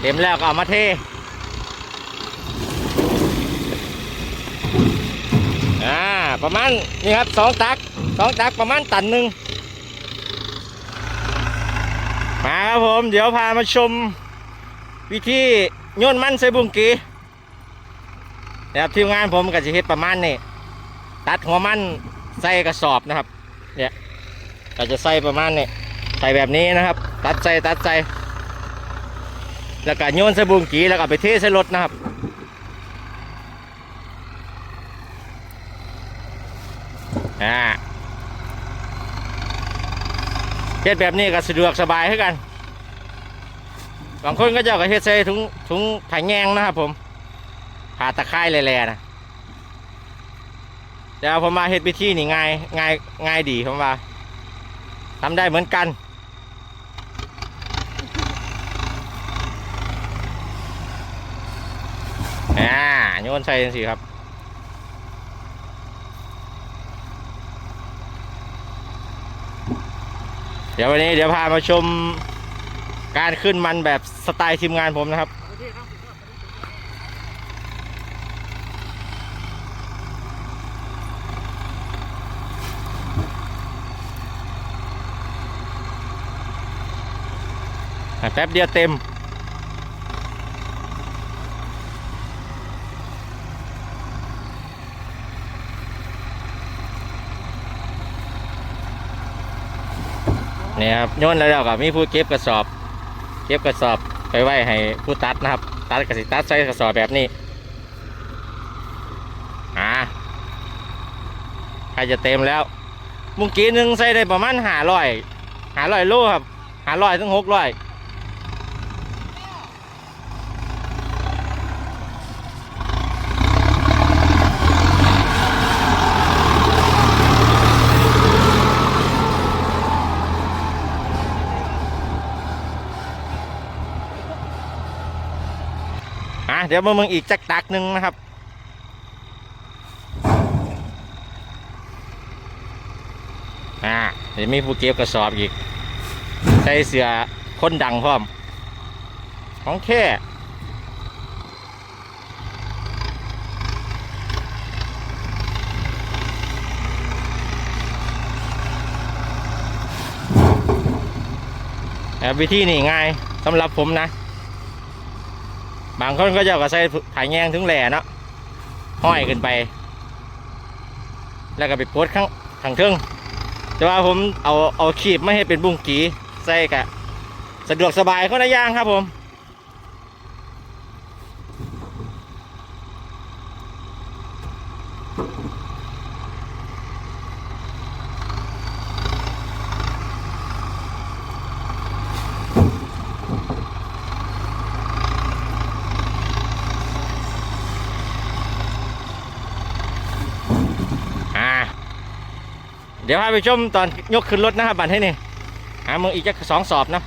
เต็มแล้วก็เอามาเทอ่าประมาณนี่ครับสองตักสองตักประมาณตันหนึ่งมาครับผม เดี๋ยวพามาชม วิธีโยนมันใส่บุงกีนะครับทีมงานผมก็จะเฮ็ดประมาณนี้ตัดหัวมันใส่กระสอบนะครับเนี่ยก็จะใส่ประมาณนี้ใส่แบบนี้นะครับ ตัดใส่ตัดใส่ แล้วก็โยนใส่บุงกีแล้วก็ไปเทใส่รถนะครับอ่าเฮ็ดแบบนี้ก็สะดวกสบายให้กัน บางคนก็จะเอากระเฮ็ดใส่ถุงถุงผาแงงนะครับผมผ่าตะไคร้แล่ๆนะแต่ว่าผมมาเฮ็ดวิธีนี่ง่ายง่ายง่ายดีผมว่าทำได้เหมือนกัน อ่าโยนใส่จังสิครับเดี๋ยววันนี้เดี๋ยวพามาชมการขึ้นมันแบบสไตล์ทีมงานผมนะครับ แป๊บเดียวเต็ม นี่ครับโยนแล้วก็มีผู้เก็บกระสอบ เก็บกระสอบไปไว้ให้ผู้ตัดนะครับ ตัดกระสิตัดใส่กระสอบแบบนี้อ่าใครจะเต็มแล้วมุงกีหนึ่งใส่ได้ประมาณหาร้อยหาร้อยโลครับหาร้อยถึงหกร้อย เดี๋ยวมามึงอีกจักตักหนึ่งนะครับ อ่าเดี๋ยวมีผู้เก็บกระสอบอีก ใส่เสือคนดังพร้อม ของแค่แต่วิธีนี่ง่ายสำหรับผมนะ บางคนก็จะเอาก็ใส่ถ่ายแยงถึงแหล่เนาะห้อยขึ้นไป แล้วก็ไปโพสข้างข้างเทิงแต่ว่าผมเอาเอาขีบไม่ให้เป็นบุ้งกีใส่กะสะดวกสบายคนละอย่างครับผม อ่า เดี๋ยวพาไปชมตอนยกขึ้นรถนะครับบัตรให้นี่หาเมืองอีกจะสองสอบเนาะ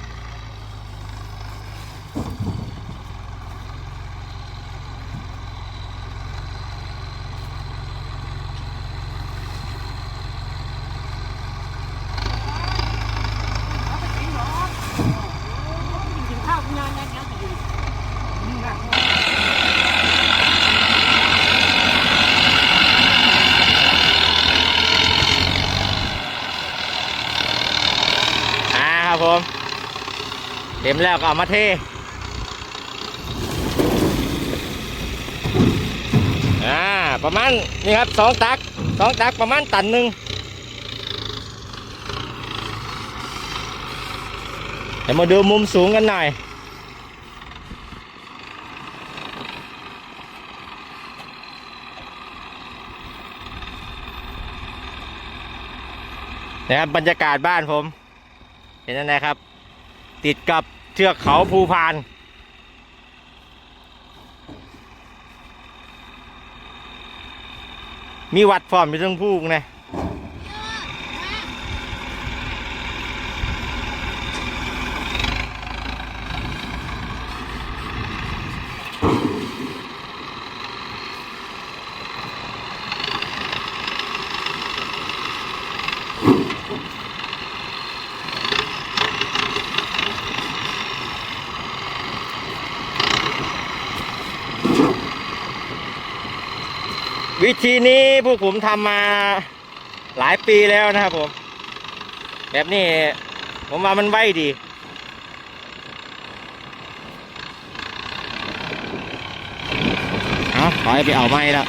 เต็มแล้วก็เอามาเทอ่าประมาณนี่ครับสองตักสองตักประมาณตันหนึ่งเดี๋ยวมาดูมุมสูงกันหน่อยนะครับบรรยากาศบ้านผม เห็นนั่นนะครับ ติดกับเทือกเขาภูพาน มีวัดพร้อมอยู่ทั้งภูนะ วิธีนี้พวกผมทำมาหลายปีแล้วนะครับผม แบบนี้ผมว่ามันไวดี เอาขอให้ไปเอาไม้แล้ว